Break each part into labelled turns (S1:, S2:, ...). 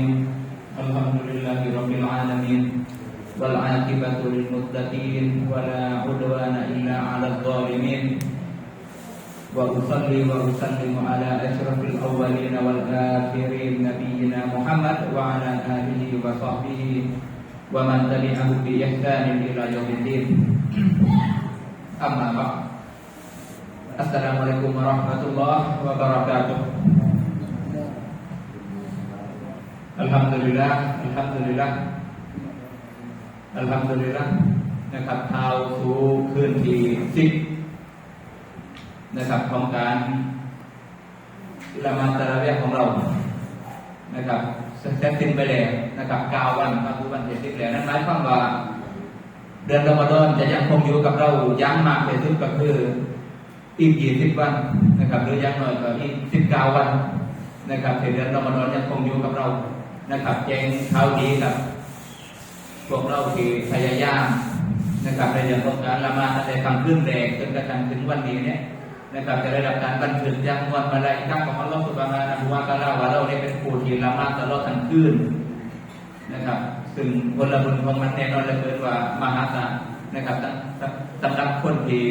S1: الرحيم الحمد لله رب العالمين والعاقبة للمتقين ولا عدوان إلا على الظالمين وأصلي وأسلم على أشرف الأولين والآخرين نبينا محمد وعلى آله وصحبه ومن تبعه بإحسان إلى يوم الدين أما بعد السلام عليكم ورحمة อัล Alhamdulillah Alhamdulillah Alhamdulillah นะครับเท้าสูขึ้นที่สิบนะครับของการละมาตะระเบียของเรานะครับเสร็จสิ้นไปแล้วนะครับกาวันพระผู้บันเสร็จสิ้นแล้วนั้นหมายความว่า เดือนละมาดอนจะยังคงอยู่กับเรายั้งมากที่สุดก็คืออีกยี่สิบวันนะครับหรือยังน้อยก็อีกสิบเก้าวันนะครับเดือนละมาดอนยังคงอยู่กับเรา นะครับแจ้งเท้าดีกับ พวกเราที่พยายามนะครับในเรื่องของการละมาตั้งแต่คำขึ้นแรกจนกระทั่งถึงวันนี้เนี่ยนะครับจะได้รับการบันทึกยังวันมาลายกาของอัลลอฮฺสุบฮานะฮูวะตะอาลาว่าเราได้เป็นผู้ที่ละมาตลอดทั้งคืนนะครับ ซึ่งผลบุญของมันแน่นอนเลยเกินว่ามหาศาลนะครับสำหรับคนที่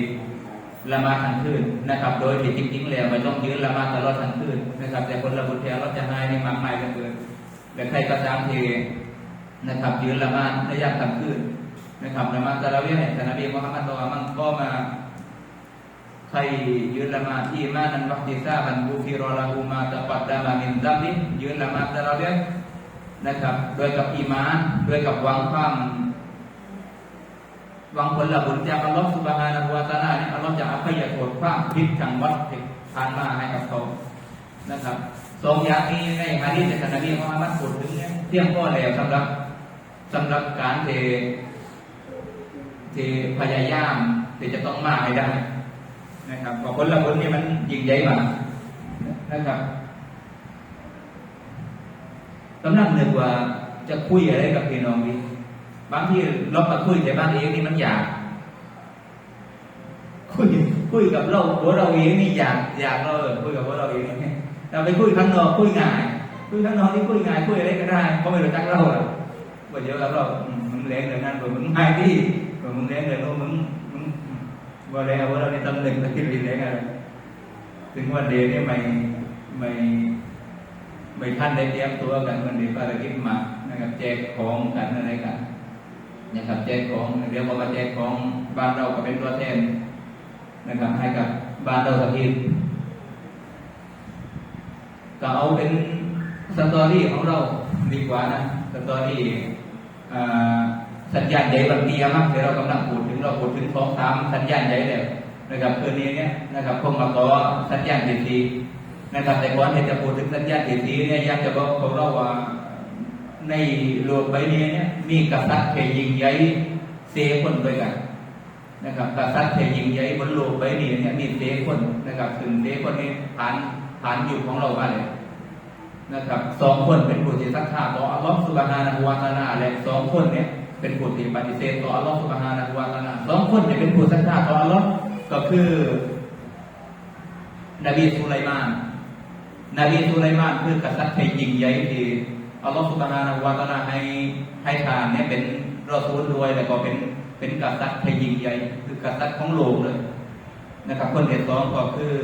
S1: ละมาทั้งคืนนะครับ โดยที่จริงๆแล้วไม่ต้องยืนละมาตลอดทั้งคืนนะครับ แต่ผลบุญที่เราจะให้ในมากมายเหลือเกิน และใครก็ตามทีนะครับยืนละมาดในยามกลางคืนนะครับละมาดตะเระเวียห์ท่นบีมุฮัมมัดตัวมันก็มาใครยืนละมาดอีมานันวักติซาบันบูฟิรอลาหูมาตะปัดดามามินดัมบิยืนละมาดตะเระเวียนะครับ โดยกับอีมานโดยกับหวังความหวังผลบุญจากอัลลอฮฺสุบฮานะฮูวะตาลาเนี่ยอัลลอฮฺจะอภัยโทษความผิดทางวัดที่ผ่านมาให้กับเขานะครับ สองอย่างนี้ในฮะดีษในท่านนบีมุฮัมมัดพูดถึงเนี่ยเตรียมพอแล้วสำหรับสำหรับการเทที่พยายามที่จะต้องมาให้ได้ นะครับเพราะผลบุญนี่มันยิ่งใหญ่มากนะครับกำลังนึกว่าจะคุยอะไรกับพี่น้องดีบางทีเรามาคุยแต่บ้านเองนี่มันอยาก คุยคุยกับเราตัวเราเองนี่อยากอยากเราคุยกับตัวเราเองนี่ แต่ไปคุยข้างนอกคุยง่ายคุยข้างนอกนี่คุยง่ายคุยอะไรก็ได้เขาไม่รู้จักเราหรอกว่าเดี๋ยวเราเรามึงเลี้ยงเลยนั่นว่ามึงง่ายที่ว่ามึงเลี้ยงเลยโน้มึงมึงว่าแล้วว่าเราในตำแหน่งที่เลี้ยงอะไรถึงวันเดียวนี่ไม่ไม่ไม่ท่านได้เตรียมตัวกันวันเดียวภารกิจมานะครับแจกของกันอะไรกันนะครับแจกของเรียกว่าแจกของบ้านเราก็เป็นตัวแทนนะครับให้กับบ้านเราสักที ก็เอาเป็นสตอรี่ของเราดีกว่านะสตอรี่สัญญาณใหญ่บางทีมากเดี๋ยวเรากำลังพูดถึงเราพูดถึงสองสามสัญญาณใหญ่แล้วนะครับคืนนี้เนี่ยนะครับคงมาต่อสัญญาณที่สี่นะครับแต่ก่อนที่จะพูดถึงสัญญาณที่สี่เนี่ยอยากจะบอกพวกเราว่าในโลกใบนี้เนี่ยมีกษัตริย์ที่ยิ่งใหญ่เสียคนด้วยกันนะครับกษัตริย์ที่ยิ่งใหญ่บนโลกใบนี้เนี่ยมีเสียคนนะครับถึงเสียคนนี้ผ่าน ผ่านอยู่ของเรามาเลยนะครับสองคนเป็นผู้ที่ศรัทธาต่ออัลลอฮฺสุบฮานะฮูวาตะอาลาและสองคนเนี่ยเป็นผู้ที่ปฏิเสธต่ออัลลอฮฺสุบฮานะฮูวาตะอาลาสองคนเนี่ยเป็นผู้ศรัทธาต่ออัลลอฮฺก็คือนบีสุไลมานนบีสุไลมานคือกษัตริย์ที่ยิ่งใหญ่ที่อัลลอฮฺสุบฮานะฮูวาตะอาลาให้ให้ทานเนี่ยเป็นรอซูลด้วยแล้วก็เป็นเป็นกษัตริย์ที่ยิ่งใหญ่คือกษัตริย์ของโลกเลยนะครับคนที่สองก็คือ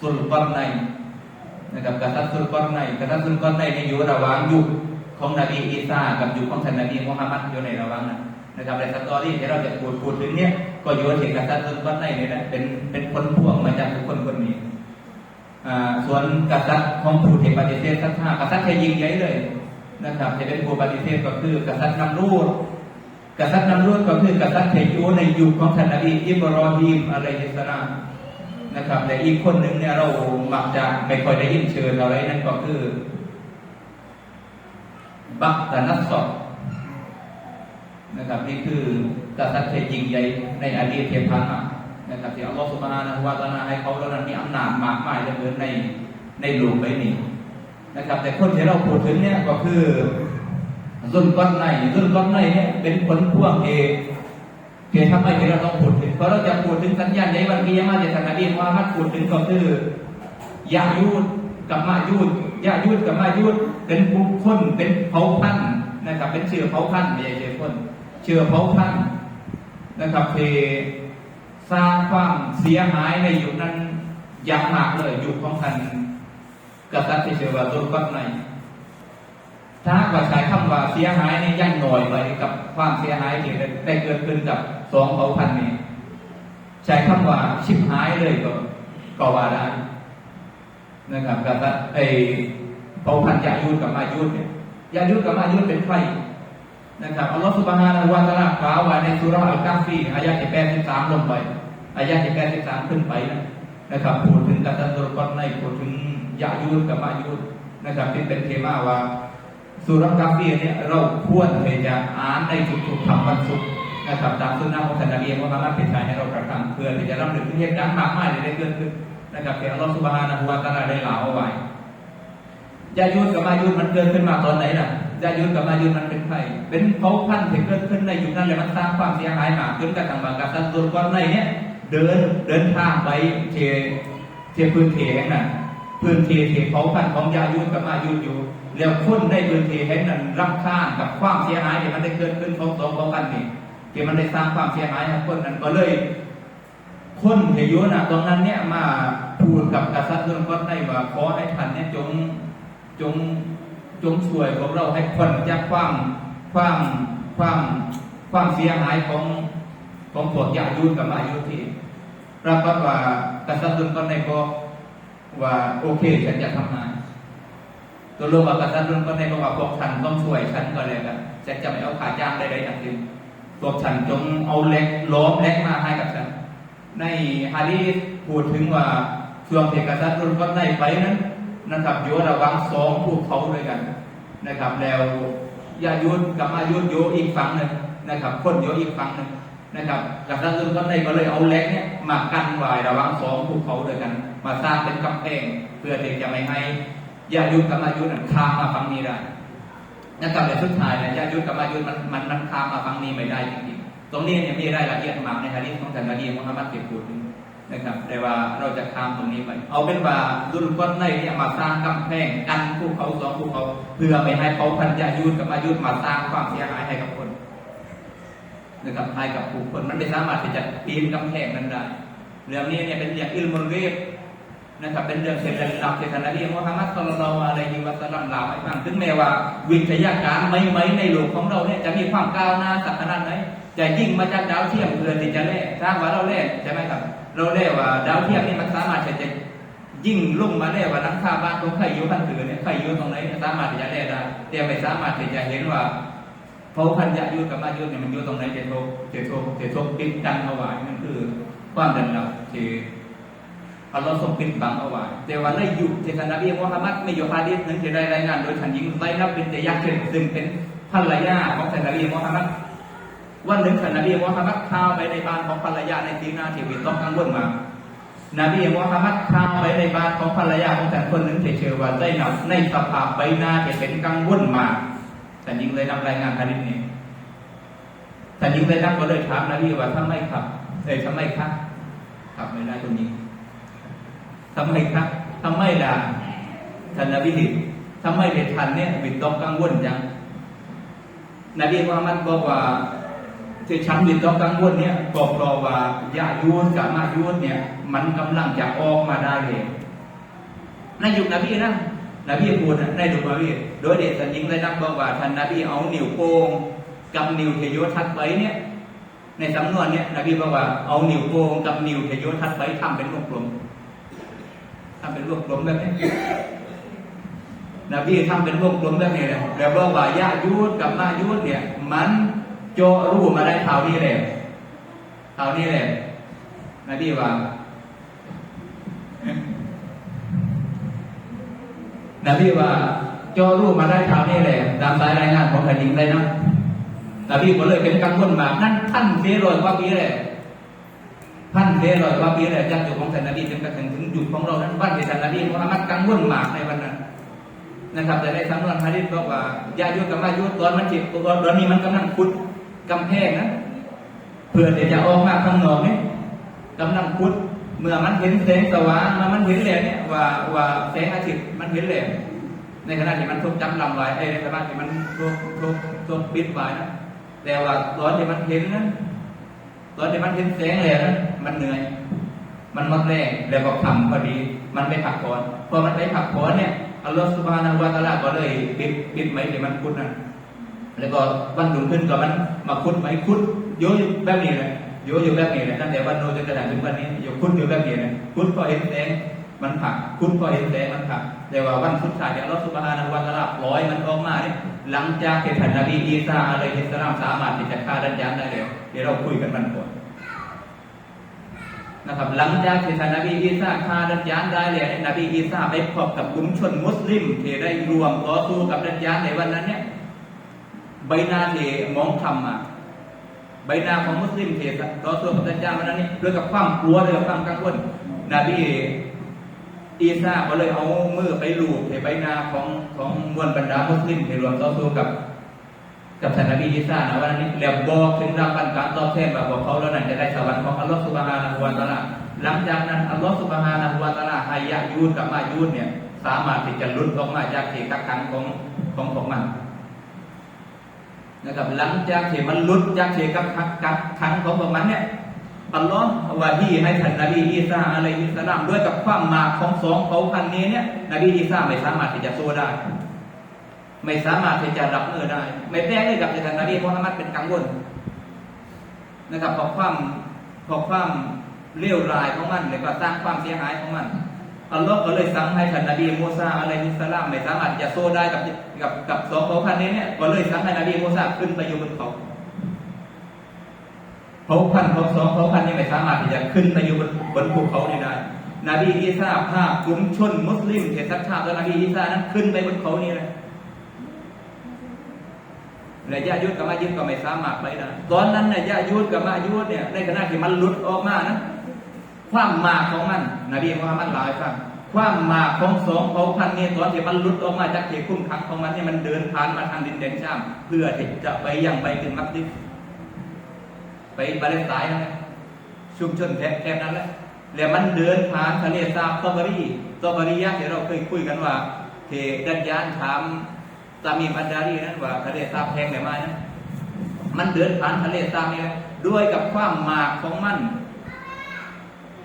S1: สุลตันในนะครับกษัตริย์สุลตันในกษัตริย์สุลตันในเนี่ยอยู่ระหว่างยุคของนบีอีสากับยุคของท่านนบีมุฮัมมัดอยู่ในระหว่างนั้นนะครับในสตอรี่ที่เราจะพูดพูดถึงเนี่ยก็โยนถึงกษัตริย์สุลตันในเนี่ยนะเป็นเป็นคนพ่วงมาจากบุคคลคนนี้อ่าส่วนกษัตริย์ของผู้ที่ปฏิเสธศรัทธากษัตริย์ที่ยิ่งใหญ่เลยนะครับจะเป็นผู้ปฏิเสธก็คือกษัตริย์นำรูดกษัตริย์นำรูดก็คือกษัตริย์ที่อยู่ในยุคของท่านนบีอิบรอฮีมอะลัยฮิสสลาม นะครับแต่อีกคนหนึ่งเนี่ยเรามักจะไม่ค่อยได้ยินเชิญอะไรนั่นก็คือ บักตานัสซอดนะครับนี่คือกษัตริย์ที่ยิ่งใหญ่ในอดีตที่ผ่านมานะครับที่อัลลอฮฺสุบฮานะฮูวาตาลาให้เขาแล้วนั้นมีอำนาจมากมายเหลือเกินในในโลกใบนี้นะครับ แต่คนที่เราพูดถึงเนี่ยก็คือซุนก้อนในซุนก้อนในเนี่ยเป็นผลพวงเอง เกี่ทำไมเราต้องพูดถึงเพราะเราจะพูดถึงสัญญาณในวันกิยามะห์ที่ท่านนบีมุฮัมมัดพูดถึงก็คือยายูดกับมายูดยายุดกับมายุดเป็นบุคคลเป็นเผ่าพันธุ์นะครับ เป็นเชื้อเผ่าพันธุ์ไม่ใช่เชื้อคนเชื้อเผ่าพันธุ์นะครับที่สร้างความเสียหายในยุคนั้นอย่างมากเลยยุคของท่านกษัตริย์ที่ชื่อว่าตุรกันในถ้าหากว่าใช้คำว่าเสียหายในี่ยังหน่อยไปกับความเสียหายที่ได้เกิดขึ้นกับ สองเผ่าพันธุ์นี้ใช้คำว่าชิบหายเลยก็ก็ว่าได้นะครับกับไอเผ่าพันธุ์ยายุดกับมายุดเนี่ยยายุดกับมายุดเป็นใครนะครับอัลลอฮฺสุบฮานะฮูวะตะอาลากล่าวไว้ในสุราอัลกัฟฟีอายะที่แปดสิบสามลงไปอายะที่แปดสิบสามขึ้นไปนะนะครับพูดถึงกษัตริย์ตุรกันในพูดถึงยายุดกับมายุดนะครับที่เป็นเทมาว่าสุรกาฟีเนี่ยเราควรที่จะอ่านในทุกๆคำวันศุกร์ นะครับตามสุนนะของท่านนบีมุฮัมมัดเป็นชายให้เรากระทำเพื่อที่จะรำลึกถึงเหตุการณ์มากมายที่ได้เกิดขึ้นนะครับที่อัลลอฮฺสุบฮานะฮูวะตะอาลาได้กล่าวเอาไว้ยายุดกับมายุดมันเกิดขึ้นมาตอนไหนล่ะยายุดกับมายุดมันเป็นใครเป็นเผ่าพันธุ์ที่เกิดขึ้นในยุคนั้นเลยมันสร้างความเสียหายมากจนกระทั่งบางกษัตริย์ตัวก้อนในเนี่ยเดินเดินทางไปเทเทพื้นที่แห่งนั้นพื้นที่ที่เผาพันธุ์ของยายุดกับมายุดอยู่แล้วคนในพื้นที่แห่งนั้นรับข้างกับความเสียหายที่มันได้เกิดขึ้นของสองเผาพันธุ์นี้ ที่มันได้สร้างความเสียหายให้คนนั้นก็เลยคนที่อยู่นะตรงนั้นเนี่ยมาพูดกับกษัตริย์เรื่องก้อนได้ว่าขอให้ท่านเนี่ยจงจงจงช่วยพวกเราให้พ้นจากความความความความเสียหายของของพวกยายุดกับมายุที่ปรากฏว่ากษัตริย์เรื่องก้อนได้ก็ว่าโอเคฉันจะทำงานตัวลงกับกษัตริย์รุ่นก็ในบอกว่าพวกฉันต้องช่วยฉันก็เลยกันจะจะไม่เอาขาจ้างใดๆทั้งสิ้น พวกฉันจงเอาเล็กล้อมเล็กมาให้กับฉัน ในฮาดีพูดถึงว่าช่วงที่กษัตริย์รุ่นก็ในไปนั้นนะครับอยู่ระว่างสองภูเขาด้วยกันนะครับ แล้วยายุดกับมายุดโยอีกฝั่งหนึ่งนะครับ คนโยอีกฝั่งหนึ่งนะครับกษัตริย์รุ่นก็ในก็เลยเอาเล็กเนี่ยมากันไว้ระว่างสองภูเขาด้วยกัน มาสร้างเป็นกำแพงเพื่อที่จะไม่ให้ยายุทธกับมายุทธข้ามมาฝั่งนี้ได้ นะครับแต่สุดท้ายเนี่ยยายุทธกับมายุทธมันมันมันข้ามมาฝั่งนี้ไม่ได้จริงๆตรงนี้เนี่ยมีรายละเอียดมากในฮะดีษของท่านนบีมุฮัมมัดเก็บพูดถึงนะครับ แต่ว่าเราจะข้ามตรงนี้ไป เอาเป็นว่าดุลก้อนในเนี่ยมาสร้างกำแพงกันภูเขาสองภูเขา เพื่อไม่ให้เขาพันยายุทธกับมายุทธมาสร้างความเสียหายให้กับคนนะครับให้กับผู้คนมันไม่สามารถที่จะปีนกำแพงนั้นได้เรื่องนี้เนี่ยเป็นเรื่องอิลมุลเรียบ นะครับเป็นเรื่องเสร็จแล้วลับที่ท่านนบีมุฮัมมัดสุลลัลลอฮุอะลัยฮิวะสัลลัมล่าให้ฟังถึงแม้ว่า วิทยาการไม่ไม่ในโลกของเราเนี่ยจะมีความก้าวหน้าสักขนาดไหนจะยิ่งมาจากดาวเทียมเพื่อที่จะแล่สร้างว่าเราแล่ใช่ไหมครับ เราแล่ว่าดาวเทียมนี่มันสามารถที่จะยิ่งลงมมาแล่ว่านักข่าบ้านของใครอยู่พันถือเนี่ยใครอยู่ตรงไหนสามารถที่จะแล่ได้แต่ไม่สามารถที่จะเห็นว่าเผ่าพันธุ์ยายุทธกับมายุทธเนี่ยมันอยู่ตรงไหนเจโทเจโทเจโทปิดกันเอาไว้นั่นคือความดันดับที่ อัลลอฮ์ทรงปิดบังเอาไว้แต่ว่าในยุคที่ท่านนบีมุฮัมมัดไม่อยู่ฮะดีษนึ่งที่ได้รายงานโดยท่านหญิงไซนับเป็นเตยักษ์ซึ่งเป็นภรรยาของท่านนบีมุฮัมมัดวันหนึ่งท่านนบีมุฮัมมัดเข้าไปในบ้านของภรรยาในทีนาที่วิตต้องกังวลมานบีมุฮัมมัดเข้าไปในบ้านของภรรยาของท่านคนหนึ่งที่ชื่อว่าไซนับในสภาพใบหน้าที่เป็นกังวลมากท่านหญิงเลยนำรายงานฮะดีษนี้ท่านหญิงไซนับก็เลยถามนบีว่าทำไมครับเอ้ยทำไมครับครับไม่ได้คนนี้ ทำไมครับทำไมล่ะท่านนบีทำไมเด็ดทันเนี่ยวิตกกังวลจังนบีมุฮัมมัดบอกว่าที่ฉันวิตกกังวลเนี่ยก็เพราะว่ายายูนกับมายูนเนี่ย มันกำลังจะออกมาได้เลยในยุคนบีนะนบีพูดนะในดุนบีโดยเด็ดสันยิงเลยนักบอกว่าท่านนบีเอานิ้วโป้งกับนิ้วเทโยทัดไว้เนี่ย ในสำนวนเนี่ยนบีบอกว่าเอานิ้วโป้งกับนิ้วเทโยทัดไว้ทำเป็นวงกลม ทำเป็นวงกลมแบบนี้นบีทำเป็นวงกลมแบบนี้เลยแล้วบอกว่ายายุดกับมายุดเนี่ย มันโจรู้มาได้เท่านี้เลยเท่านี้เลยนบีว่านบีว่าโจรู้มาได้เท่านี้เลยตามสายรายงานของแผ่นดินเลยนะนบีก็เลยเป็นกังวลมากนั่นท่านเสียรอยกว่าปีเลย พันเทร้อยว่าปีแล้วจากยุคของท่านนบีจนกระทั่งถึงยุคของเรานั้นวันท่านนบีมุฮัมมัดกังวลมากในวันนั้นนะครับแต่ในสำนวนฮะดิษบอกว่ายายุกับมายุตอนมันจิตตอนนี้มันกำลังขุดกำแพงนะเพื่อจะออกมาข้างนอกนี่กำลังขุดเมื่อมันเห็นแสงสว่างเมื่อมันเห็นแหลมเนี่ยว่าว่าแสงอาทิตย์มันเห็นแหลมในขณะที่มันทุกจำลำไว้ไอ้ในขณะที่มันทุกทุกทุกปิดไว้นะแต่ว่าตอนที่มันเห็นนะตอนที่มันเห็นแสงเลยนะ มันเหนื่อย มันหมดแรงแล้วก็ทำพอดี มันไปผักผ่อนพอมันไปผักผ่อนเนี่ยอัลลอฮฺสุบฮานะวะตะลาก็เลยปิดปิดไม้ที่มันพุดนะแล้วก็วันรุ่งขึ้นก็มันมาคุดไม้คุดโยอยู่แบบนี้เลยโยอยู่แบบนี้เลยตั้งแต่วันโน้นจนกระทั่งถึงวันนี้โยคุดอยู่แบบนี้เลยคุดพอเห็นแสงมันผักคุดพอเห็นแสงมันผักแต่ว่าวันสุดท้ายอัลลอฮฺสุบฮานะวะตะลาปล่อยมันออกมาเนี่ยหลังจากที่ท่านนบีอีสาอะลัยฮิสสลามสามารถที่จะฆ่าดันยันได้แล้วเดี๋ยวเราคุยกันมันก่อน นะครับหลังจากที่ท่านนบีอีสาฆ่าดัจญานได้แล้วเนี่ยนบีอีสาไปพบกับกลุ่มชนมุสลิมที่ได้รวมต่อสู้กับดัจญานในวันนั้นเนี่ยใบหน้าที่มองทำมาใบหน้าของมุสลิมที่ต่อสู้กับดัจญานวันนั้นเนี่ยด้วยกับความกลัวด้วยกับความกังวลนบีอีสาก็เลยเอามือไปลูบที่ใบหน้าของของมวลบรรดามุสลิมที่รวมต่อสู้กับ กับท่านนบีอีสานะวันนี้แล้วบอกถึงรางวัลการตอบแทนแบบบอกเขาแล้วนั้นจะได้สวรรค์ของอัลลอฮฺสุบฮานะฮูวะตาลาหลังจากนั้นอัลลอฮฺสุบฮานะฮูวะตาลาให้ยะยูนกับมายูนเนี่ย สามารถที่จะลุดออกมาจากที่กักขังของของของมันนะครับหลังจากที่มันลุดจากที่กักขังกักขังของของมันเนี่ยอัลลอฮฺวาฮีให้ท่านนบีอีสาอะลัยฮิสสลามด้วยกับความมาของสองเผ่าพันนี้เนี่ยนบีอีสาไม่สามารถที่จะสู้ได้ ไม่สามารถที่จะรับมือได้ ไม่แพ้เลยกับท่านนบีมุฮัมมัดเป็นกังวลนะครับเพราะความเพราะความเลวร้ายของมันแล้วก็สร้างความเสียหายของมันอัลลอฮ์ก็เลยสั่งให้ท่านนบีมูซาอะลัยฮิสลามไม่สามารถจะโซ่ได้กับกับกับสองเผ่าพันธุ์นี้เนี่ยก็เลยสั่งให้นบีมูซาขึ้นไปอยู่บนเขาเผ่าพันธุ์ของสองเผ่าพันธุ์นี้ไม่สามารถที่จะขึ้นไปอยู่บนบนภูเขานี้ได้ นบีอีสาพาพกลุ่มชนมุสลิมเทศทัพแล้วนบีอีสานั้นขึ้นไปบนเขานี้เลย และยายุดกับมายุดก็ไม่สามารถไปได้ตอนนั้นเนี่ยยายุดกับมายุดเนี่ยในขณะที่มันหลุดออกมานะความมาของมันนบีมุฮัมมัดลาให้ฟังความมาของสองเผ่าพันธุ์นี้ตอนที่มันหลุดออกมาจากเขตคุ้มขังของมันเนี่ยมันเดินผ่านมาทางดินแดนชามเพื่อที่จะไปยังไปถึงมักดิสไปปาเลสไตน์นะชุมชนแถบนั้นแหละแล้วมันเดินผ่านทะเลสาบตอบารีตอบารียะที่เราเคยคุยกันว่าเทดันยานถาม สามีบันดารีนั้นว่าทะเลสาบแพงแบบมานะมันเดินผ่านทะเลสาบนี่ยด้วยกับความหมากของมัน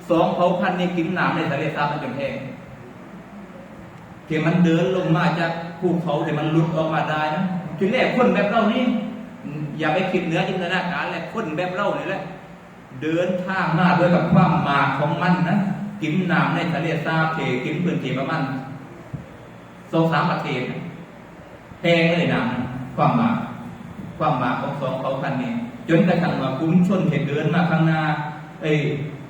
S1: สองเผาพันธุ์นี้กินน้ำในทะเลสาบมันจนแพงที่มันเดินลงมาจากภูเขาที่มันหลุดออกมาได้นะทีแรกคนแบบเรานี่อย่าไปคิดเนื้อจินตนาการเลยคนแบบเรานี่แหละเดินทางมาด้วยกับความหมากของมันนะกินน้ำในทะเลสาบเทกินพื้นที่ประมาณสองสามประเทศ แพงเลยนะความหมากความหมากของสองเขาพันนี้จนกระทั่งว่าคุ้มชนเหตุเดินมาข้างหน้าเอ้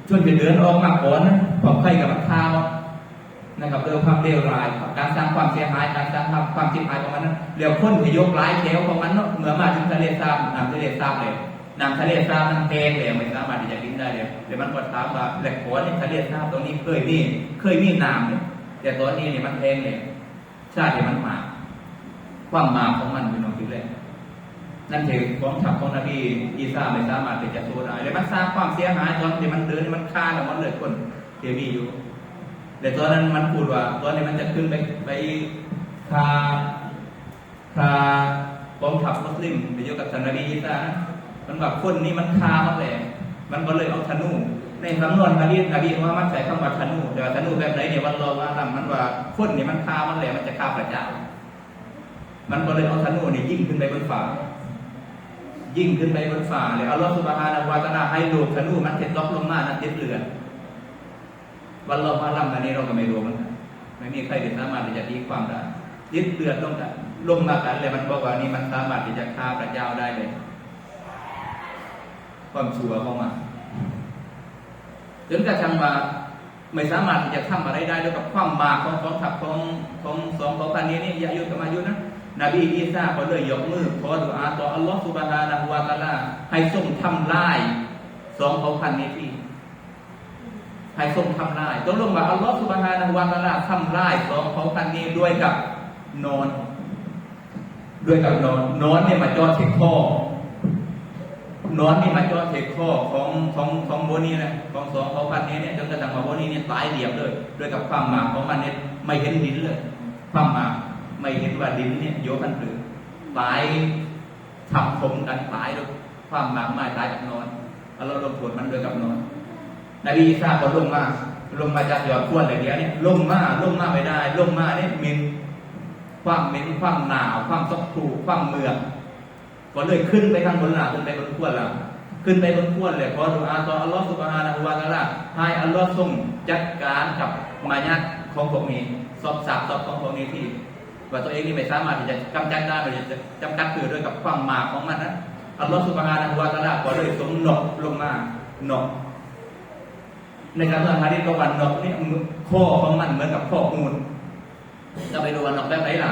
S1: ชนเหตุเดินออกมาก่อนนะความไข่กับมันข้าวนะครับเรื่องความเลวร้ายการสร้างความเสียหายการสร้างความความจิตหายของมันนั้นเรียวคนที่ยกร้ายแถวของมันเนาะเมื่อมาถึงทะเลสาบน้ำทะเลสาบเลยน้ำทะเลสาบมันแพงเลยไม่สามารถที่จะกินได้เลยเดี๋ยวมันก็ถามว่าแหล่งขอในทะเลสาบตรงนี้เคยมีเคยมีน้ำเนี่ยแต่ตอนนี้เนี่ยมันแพงเลยชาติที่มันหมาก ความมาของมันเป็นของที่แรกนั่นคือกองทัพของนบีอีสาไม่สามารถจะสู้ได้เลยมันสร้างความเสียหายตอนที่มันเดินมันฆ่าแล้วมันเลยคนเทมีอยู่แต่ตอนนั้นมันพูดว่าตอนนี้มันจะขึ้นไปไปฆ่าฆ่ากองทัพมุสลิมไปอยู่กับท่านนบีอีสานะมันแบบคนนี้มันฆ่ามันแหละมันก็เลยเอาธนู ในสำนวนฮะดีนบีว่ามันใส่คำว่าธนูแต่ว่าธนูแบบไหนเนี่ยวันรอว่าทำมันว่าคนนี่มันฆ่ามันแหละมันจะฆ่าพระเจ้า มันก็เลยเอาธนูนี่ยิ่งขึ้นไปบนฟ้ายิ่งขึ้นไปบนฟ้าเลยอัลอสุบฮานะฮูวาตะอาให้ลูกธนูมันเท็ดล็อกลงมานะเท็ดเลือวันเรอว่าลำอันนี้เราก็ไม่รู้มันไม่มีใครที่สามารถที่จะตีความได้ยึดเลือดลงกันลงมากันเลยมันบอกว่านี่มันสามารถที่จะฆ่าพระเจ้าได้เลย ความชั่วของมันจนกระทั่งว่าไม่สามารถที่จะทำอะไรได้ด้วยกับความบาปของกองทัพของของสองเผ่าพันนี้นี่อย่ายุกับมายุนะ นบีอีสาก็เลยยกมือขอดุอาต่ออัลลอฮฺสุบฮานะฮูวาตาลาให้ส่งทำลายสองเผ่าพันธุ์นี้ที่ให้ส่งทำลายต้องลงว่าอัลลอฮฺสุบฮานะฮูวาตาลาทำลายสองเผ่าพันธุ์นี้ด้วยกับนอน ด้วยกับนอนนอนเนี่ยมาจอดเที่คอนอนนี่มาจอดเทคข้อของของของโบนี่นะของสองเขาพันนี้เนี่ยจนกระทั่งมาโบนี่เนี่ยตายเดียบเลยด้วยกับความหมากของมันเนี่ยไม่เห็นดินเลย ความหมาก ไม่เห็นว่าดิ้นเนี่ยโยกันหรือตายทับถมกันตายด้วยความหมากไม้ตายกับนอนอัลลอฮ์ลงโทษมันด้วยกับนอนนบีอีสาก็ลงมาลงมาจากยอดขั้วอะไรเดียวเนี่ยลงมาลงมาไม่ได้ ลงมาเนี่ยม็นความเหม็นความหนาว ความซอกถูความเมือกก็เลยขึ้นไปข้างบนหลังขึ้นไปบนขั้วหลังขึ้นไปบนขั้วเลยขอดุอาต่ออัลลอฮฺสุบฮานะฮูวาตะอาลาให้อัลลอฮฺทรงจัดการกับมายาตของพวกนี้สอบสาบสอบของพวกนี้ที่ ว่าตัวเองนี่ไม่สามารถที่จะกำจัดได้ไม่จะจำกัดคือด้วยกับความหมากของมันนะอัลลอฮฺสุบฮานะฮูวาตะอาลาก็เลยทรงหนกลงมาหนกในการเมืองฮาริสก็วันนกนี่ข้อของมันเหมือนกับข้อมูลจะไปดูวันนกแบบไหนล่ะ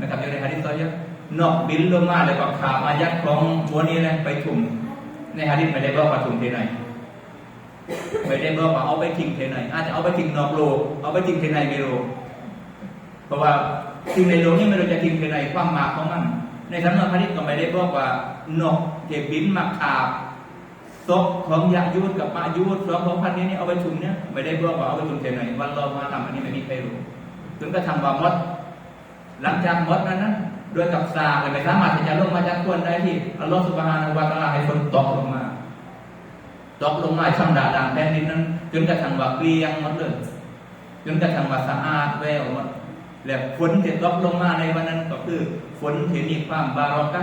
S1: นะครับอยู่ในฮาริสก็เยอะนกบินลงมาเลยก็ขามายัดของตัวนี้เลยไปถุ่มในฮาริสไม่ได้บอกว่าถุ่มที่ไหนไม่ได้บอกว่าเอาไปทิ้งที่ไหนอาจจะเอาไปทิ้งนอกโลกเอาไปทิ้งที่ไหนไม่รู้ เพราะว่าสิ่งในโลกนี้ไม่รู้จะทิ้งที่ไนความหมากของมัน ในสำนวนฮาริสก็ไม่ได้บอกว่านกเทบินมาขาบศพของยายุดกับมายุดสองของพันนี้นี่เอาไปชุมเนี่ยไม่ได้บอกว่าเอาไปชุมเท่ไหนวันรอมาทำอันนี้ไม่มีใครรู้ถึงก็ทำว่ามด หลังจากมดนั้นนะด้วยกับซาเลยไม่สามารถที่จะลงมาจากคนได้ที่อัลลอฮฺสุบฮานาหูวาตะอาลาให้ฝนตกลงมาตกลงมาช่ำดาด่างแผ่นดินนั้นจนกระทั่งว่าเกลียงหมดเลยจนกระทั่งว่าสะอาดแววหมด แล้วฝนที่ตกลงมาในวันนั้นก็คือ ฝนที่มีความบารอกะ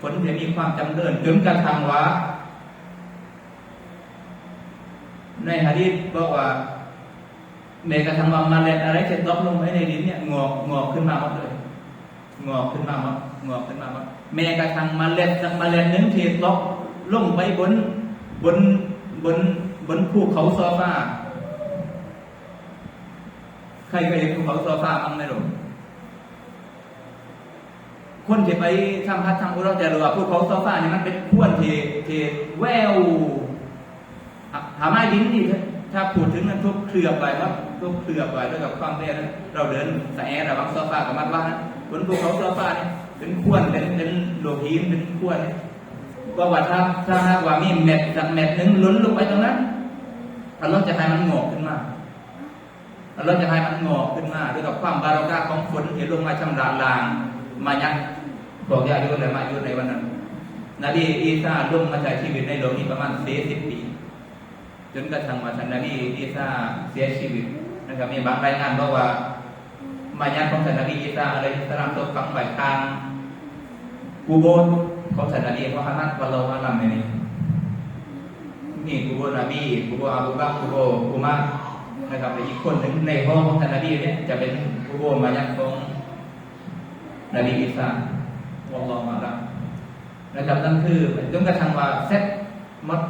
S1: ฝนที่มีความจำเริญจนกระทั่งว่า ในฮะดีษบอกว่าเมกระทั่งว่าเล็ดอะไรจะตกลงไปในดินเนี่ยงอกงอกขึ้นมาหมดเลยงอกขึ้นมาหมดงอกขึ้นมาหมดแม้กระทั่งเล็ดสักเล็ดหนึ่งที่ตกลงไปบนบนบนบนภูเขาโซฟา ใครเคยเห็นภูเขาโซฟาบ้างไหมลูกคนที่ไปทำพัดทำอุเราจะรู้ว่าภูเขาโซฟาเนี่ยมันเป็นพ้วนที่ที่แววหาไม้ดินนี่ถ้าพูดถึงนั้นทุกเคลือบไปว่าทุกเคลือบไปด้วยกับความเรียนเราเดินสายแอระวังโซฟากับมัดว่านะบนภูเขาโซฟาเนี่ยเป็นขวนเป็นเป็นโลหินเป็นขวนเนี่ยก็ว่าถ้าถ้าหากว่ามีเม็ดสักเม็ดหนึ่งล้นลงไปตรงนั้นอัลลอฮ์จะให้มันงอกขึ้นมา อัลลอฮ์จะให้มันงอกขึ้นมาด้วยกับความบารอกาของฝนที่ลงมาชำระล้าง มายังพวกยายุและมายุในวันนั้นนบีอีสาลงมาใช้ชีวิตในโลกนี้ประมาณสี่สิบปี จนกระทั่งมาท่านนบีอีสาเสียชีวิตนะครับมีบางรายงานบอกว่า มายาของท่านนบีอีสาอะไรสลามตกฝังไว้กางกูโบสของท่านนบีมุฮัมมัดวะลลอฮุอะลัมนี่นี่กูโบนบีกูโบอาบูบักกูโบอุมัร นะครับอีกคนหนึ่งในห้องของท่านนบีเนี่ยจะเป็นกูโบมายาของนบีอีสาวะลลอฮุอะลัมนะครับนั่นคือจนกระทั่งว่าเซ็ตหมด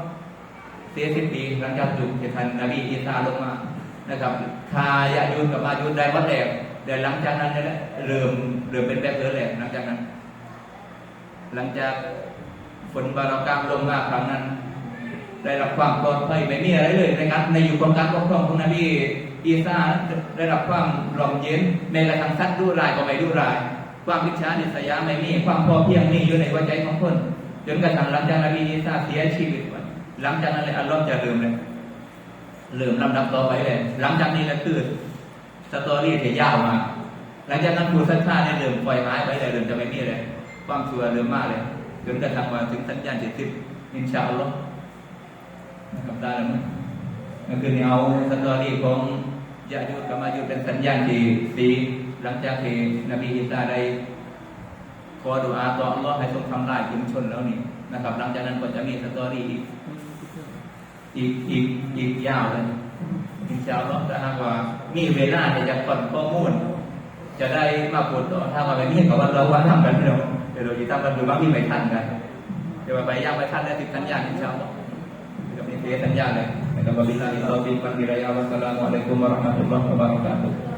S1: เสียสิบปีหลังจากจุดที่ท่านนบีอีสาลงมานะครับคายายุนกับมายุนได้วัดแดดี๋ยวหลังจากนั้นนี่แหละเริ่มเริ่มเป็นแบบเดิมแหละหลังจากนั้น หลังจากฝนบารากามลงมาครั้งนั้น ได้รับความปลอดภัยไม่มีอะไรเลยนะครับ ในอยู่ของการปกครองของนบีอีสาได้รับความร่มเย็นแม้กระทั่งสัตว์ดุร้ายก็ไม่ดุร้าย ความวิชานิสยาไม่มีความพอเพียงมีอยู่ในหัวใจของคนจนกระทั่งหลังจากนบีอีสาเสียชีวิตไปหลังจากนั้นเลยอัลลอฮ์จะลืมเลยลืมลำดับต่อไปเลยหลังจากนี้แล้วคือสตอรี่ที่ยาวมาหลังจากนั้นผู้ศรัทธาเนี่ยเริ่มปล่อยหายไปเลยเริ่มจะไม่มีเลยความชั่วเริ่มมากเลยจนกระทั่งมาถึงสัญญาณเจ็ดสิบอินชาอัลลอฮ์ นะครับได้แล้วมั้ยก็คือนี่เอาสตอรี่ของยายุดกับมายุดเป็นสัญญาณที่สีหลังจากที่นบีอิสาได้ขอดุอาต่ออัลลอฮ์ให้ทรงทำลายชุมชนแล้วนี่นะครับ หลังจากนั้นก็จะมีสตอรี่อีกอีกอีกอีกยาวเลยอินชาอัลลอฮ์ถ้าหากว่า มีเวลาที่จะก่อนข้อมูล จะได้มาพูดต่อถ้าว่าไม่มีกับว่าเราว่าทำกันเร็วเดี๋ยวเราจะทำกันดูบางที่ไม่ทันกันเดี๋ยวไปย่างไปทันได้ติดสัญญาณอินชาอัลลอฮ์กับนี่เสียสัญญาณเลยนะครับบิลลาฮิตตอฟิกวันบิราอัลลอฮ์ วะบะเราะกาตุฮ์